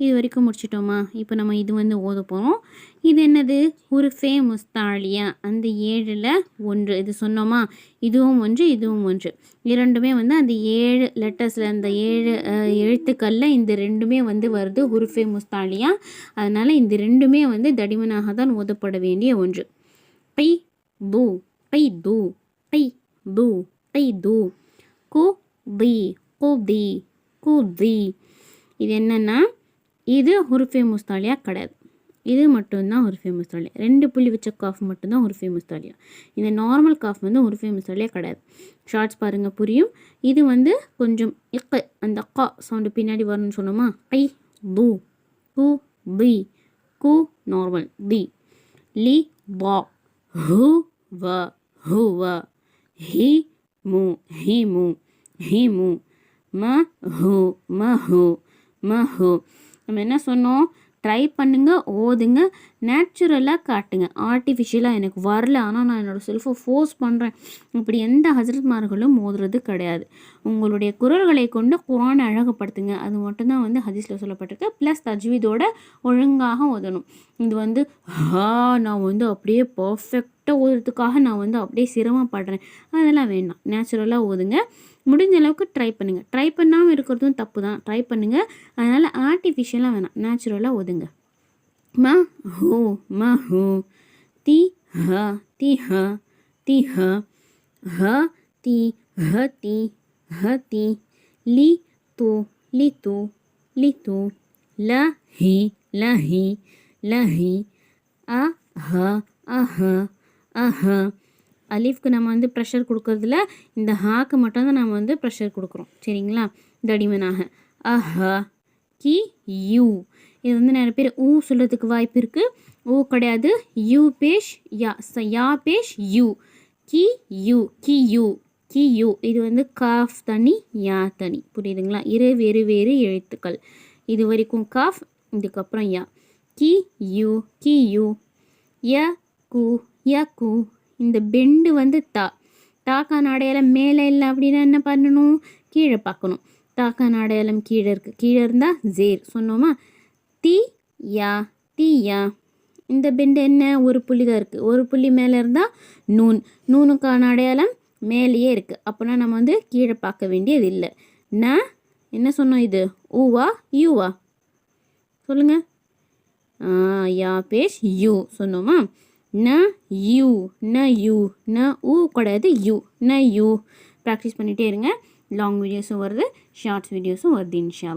இது வரைக்கும் முடிச்சிட்டோமா? இப்போ நம்ம இது வந்து ஓத போகிறோம் இது என்னது? ஒரு ஃபேமஸ் தாலியா? அந்த ஏழில் ஒன்று. இது சொன்னோமா? இதுவும் ஒன்று இதுவும் ஒன்று. இரண்டுமே வந்து அந்த ஏழு லெட்டர்ஸில் அந்த ஏழு எழுத்துக்களில் இந்த ரெண்டுமே வந்து வருது. உருஃபே முஸ்தாலியா அதனால் இந்த ரெண்டுமே வந்து தடிமனாக தான் ஓதப்பட வேண்டிய ஒன்று. பை தூ பை து பை தூ பை து. கு தி கு தி கு தி. இது என்னென்னா இது ஹுருஃபே முஸ்தாலியா கிடையாது. இது மட்டும்தான் ஒரு ஃபேமஸ் தாலியா ரெண்டு புள்ளி வச்ச காஃப் மட்டும்தான் ஒரு ஃபேமஸ் தாலியா இந்த நார்மல் காஃப் வந்து ஒரு ஃபேமஸ் தாலியா கிடையாது. ஷார்ட்ஸ் பாருங்கள் புரியும்? இது வந்து கொஞ்சம் இக்க அந்த கா சவுண்டு பின்னாடி வரணும்னு சொன்னோமா? ஐ து கு பி கு நார்மல் தி லி வா ஹூ வ ஹு வ he M he M he மு ம ஹூ ம ஹூ ம ஹூ. நம்ம என்ன சொன்னோம்? ட்ரை பண்ணுங்க ஓதுங்க நேச்சுரலாக காட்டுங்க. ஆர்டிஃபிஷியலாக எனக்கு வரல ஆனால் நான் என்னோடய செல்ஃபை ஃபோர்ஸ் பண்ணுறேன் இப்படி எந்த ஹசரத்மார்களும் ஓதுறது கிடையாது. உங்களுடைய குரல்களை கொண்டு குரானை அழகுப்படுத்துங்க அது மட்டும்தான் வந்து ஹதீஸில் சொல்லப்பட்டிருக்கு. ப்ளஸ் தஜ்வீதோட ஒழுங்காக ஓதணும். இது வந்து ஹா நான் வந்து அப்படியே பர்ஃபெக்ட் கரெக்டாக ஓதுறதுக்காக நான் வந்து அப்படியே சிரமப்படுறேன் அதெல்லாம் வேண்டாம். நேச்சுரலாக ஓதுங்க. முடிஞ்ச அளவுக்கு ட்ரை பண்ணுங்கள் ட்ரை பண்ணாமல் இருக்கிறதும் தப்பு தான். ட்ரை பண்ணுங்கள் அதனால் ஆர்டிஃபிஷியலாக வேணாம். நேச்சுரலாக ஓதுங்க. ம ஹூ ம ஹூ. தி ஹ தி ஹ தி ஹ. ஹ தி ஹ தி ஹ தி. லி து லி து லி து. ல ஹி ல ஹி ல ஹி. அ ஹ அஹ. அலீஃப்க்கு நம்ம வந்து ப்ரெஷர் கொடுக்கறதுல இந்த ஹாக்கு மட்டும்தான் நம்ம வந்து ப்ரெஷர் கொடுக்குறோம். சரிங்களா? தடிமனாக அஹ கி யூ. இது வந்து நிறைய பேர் ஊ சொல்கிறதுக்கு வாய்ப்பு இருக்குது ஊ கிடையாது. யூ பேஷ் யா. ச யா பேஷ் you. Ki you. Ki you. Ki you. இது வந்து காஃப் தனி யா தனி. புரியுதுங்களா? இரு வேறு வேறு எழுத்துக்கள். இது வரைக்கும் காஃப் இதுக்கப்புறம் யா. கி யூ. Ki you. ய கு ய இந்த பெண்டு வந்து தா டாக்கான அடையாளம் மேலே இல்லை அப்படின்னா என்ன பண்ணணும்? கீழே பார்க்கணும். டாக்கான அடையாளம் கீழே இருக்குது கீழே இருந்தால் ஜேர். சொன்னோமா? தீ யா தீ யா. இந்த பெண்டு என்ன? ஒரு புள்ளி தான் இருக்குது ஒரு புள்ளி மேலே இருந்தால் நூன். நூனுக்கான அடையாளம் மேலேயே இருக்குது அப்போனா நம்ம வந்து கீழே பார்க்க வேண்டியது இல்லை. ந என்ன சொன்னோம் இது? ஊவா யூவா. சொல்லுங்கள் யா பேஷ் யூ. சொன்னோமா? ந யூ ந யூ ந ஊ கிடையாது யூ ந யூ ப்ராக்டிஸ் பண்ணிகிட்டே இருங்க. லாங் வீடியோஸும் வருது. ஷார்ட்ஸ் வீடியோஸும் வருது இன்ஷா